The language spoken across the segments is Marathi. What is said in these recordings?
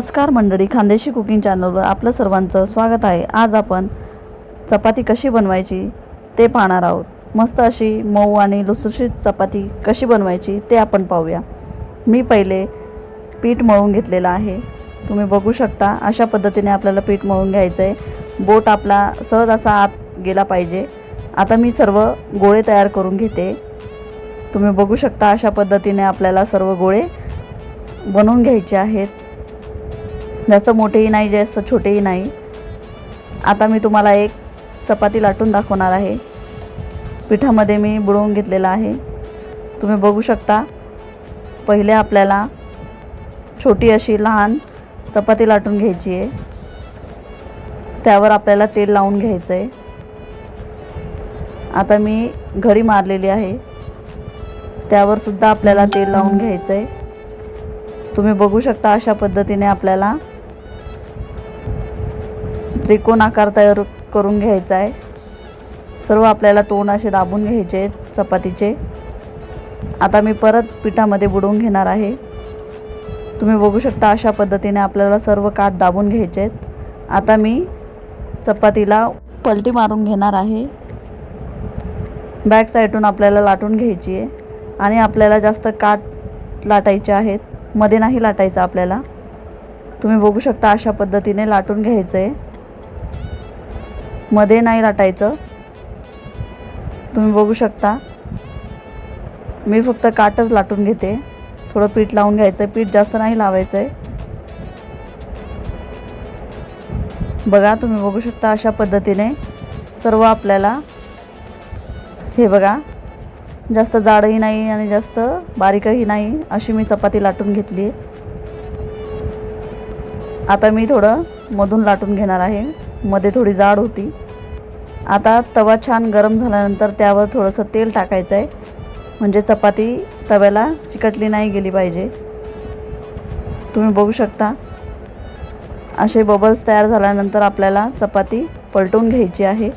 नमस्कार मंडळी खानदेशी कुकिंग चॅनलवर आपलं सर्वांचं स्वागत आहे. आज आपण चपाती कशी बनवायची ते पाहणार आहोत. मस्त अशी मऊ आणि लुसलुशीत चपाती कशी बनवायची ते आपण पाहूया. मी पहिले पीठ मळून घेतलेलं आहे. तुम्ही बघू शकता अशा पद्धतीने आपल्याला पीठ मळून घ्यायचं आहे बोट आपला सहज असा आत गेला पाहिजे. आता मी सर्व गोळे तयार करून घेते. तुम्ही बघू शकता अशा पद्धतीने आपल्याला सर्व गोळे बनवून घ्यायचे आहेत. जास्त मोठेही नाही जास्त छोटेही नाही. आता मी तुम्हाला एक चपाती लाटून दाखवणार आहे. पिठामध्ये मी बुडवून घेतलेलं आहे. तुम्ही बघू शकता पहिले आपल्याला छोटी अशी लहान चपाती लाटून घ्यायची आहे. त्यावर आपल्याला तेल लावून घ्यायचं आहे. आता मी घडी मारलेली आहे. त्यावर सुद्धा आपल्याला तेल लावून घ्यायचं आहे. तुम्ही बघू शकता अशा पद्धतीने आपल्याला त्रिकोण आकार तयार करून घ्यायचा आहे सर्व आपल्याला तोंड असे दाबून घ्यायचे आहेत चपातीचे. आता मी परत पिठामध्ये बुडवून घेणार आहे. तुम्ही बघू शकता अशा पद्धतीने आपल्याला सर्व काठ दाबून घ्यायचे आहेत. आता मी चपातीला पलटी मारून घेणार आहे. बॅक साईडून आपल्याला लाटून घ्यायची आहे. आणि आपल्याला जास्त काठ लाटायचे आहेत. मध्ये नाही लाटायचं आपल्याला. तुम्ही बघू शकता अशा पद्धतीने लाटून घ्यायचं आहे. मध्ये नाही लाटायचं. तुम्ही बघू शकता. मी फक्त काटच लाटून घेते. थोडं पीठ लावून घ्यायचं आहे पीठ जास्त नाही लावायचं आहे बघा तुम्ही बघू शकता अशा पद्धतीने सर्व आपल्याला हे बघा. जास्त जाडही नाही आणि जास्त बारीकही नाही अशी मी चपाती लाटून घेतली आहे आता मी थोडं मधून लाटून घेणार आहे. मध्ये थोडी जाड होती. आता तवा छान गरम झाल्यानंतर त्यावर थोडंसं तेल टाकायचं आहे म्हणजे चपाती तव्याला चिकटली नाही गेली पाहिजे. तुम्ही बघू शकता. असे बबल्स तयार झाल्यानंतर आपल्याला चपाती पलटून घ्यायची आहे.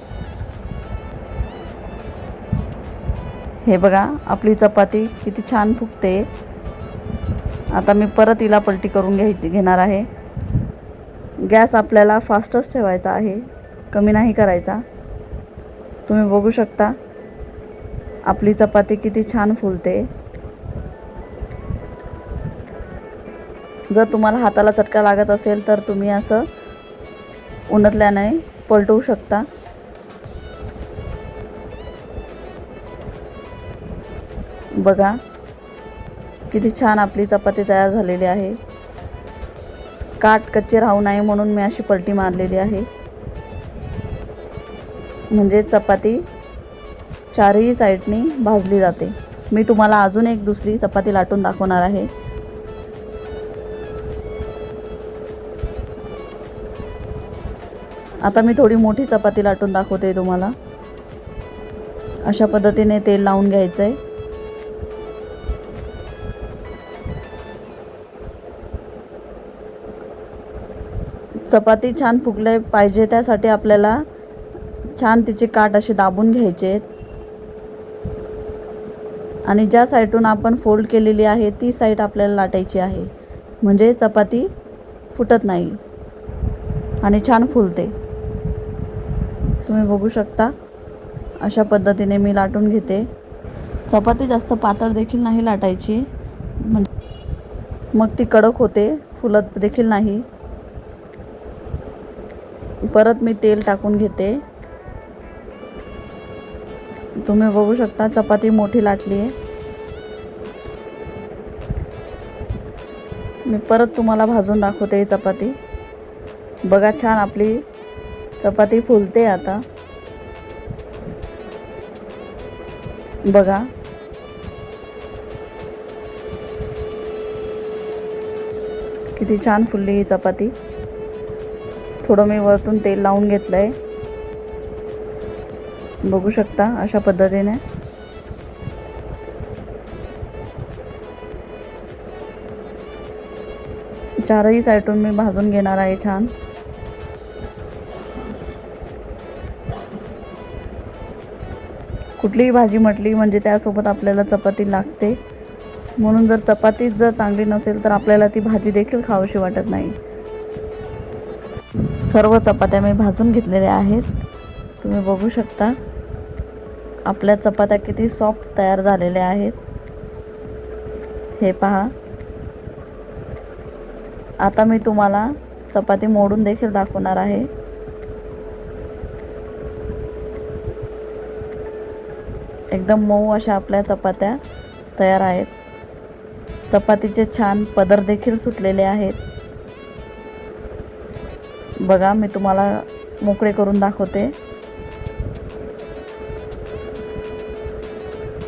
हे बघा आपली चपाती किती छान फुगते. आता मी परत हिला पलटी करून घ्यायची घेणार आहे. गॅस आपल्याला फास्टच ठेवायचा आहे. कमी नाही करायचा. तुम्ही बघू शकता आपली चपाती किती छान फुलते. जर तुम्हाला हाताला चटका लागत असेल तर तुम्ही असं उन्हातल्याने पलटवू शकता. बघा किती छान आपली चपाती तयार झालेली आहे. काट कच्चे राहू नये म्हणून मी अशी पलटी मारलेली आहे. म्हणजे चपाती चारही साईडनी भाजली जाते. मी तुम्हाला अजून एक दुसरी चपाती लाटून दाखवणार आहे. आता मी थोडी मोठी चपाती लाटून दाखवते तुम्हाला. अशा पद्धतीने तेल लावून घ्यायचं आहे चपाती छान फुगले पाहिजे त्यासाठी आपल्याला छान तिचे काठ असे दाबून घ्यायचे आहेत. आणि ज्या साईडून आपण फोल्ड केलेली आहे ती साईड आपल्याला लाटायची आहे. म्हणजे चपाती फुटत नाही आणि छान फुलते. तुम्ही बघू शकता अशा पद्धतीने मी लाटून घेते. चपाती जास्त पातळ देखील नाही लाटायची. म्हणजे मग ती कडक होते फुलत देखील नाही. परत मी तेल टाकून घेते. तुम्ही बघू शकता चपाती मोठी लाटली आहे. मी परत तुम्हाला भाजून दाखवते ही चपाती. बघा छान आपली चपाती फुलते आता. बघा. किती छान फुलली ही चपाती. थोडं मी वरतून तेल लावून घेतलं आहे बघू शकता अशा पद्धतीने. चारही साईडून मी भाजून घेणार आहे छान. कुठलीही भाजी म्हटली म्हणजे त्यासोबत आपल्याला चपाती लागते. म्हणून जर चपातीच जर चांगली नसेल तर आपल्याला ती भाजी देखील खावीशी वाटत नाही. सर्व चपात्या मी भाजून घेतलेल्या आहेत. तुम्ही बघू शकता आपल्या चपात्या किती सॉफ्ट तयार झालेल्या आहेत. हे पहा. आता मी तुम्हाला चपाती मोडून देखील दाखवणार आहे. एकदम मऊ अशा आपल्या चपात्या तयार आहेत. चपातीचे छान पदर देखील सुटलेले आहेत. बघा मी तुम्हाला मोकळे करून दाखवते.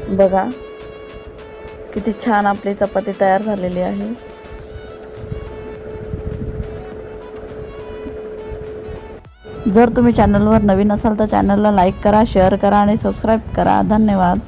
बघा किती छान आपली चपाती तयार झालेली आहे. जर तुम्ही चॅनलवर नवीन असाल तर चॅनलला लाईक करा शेअर करा आणि सबस्क्राईब करा. धन्यवाद.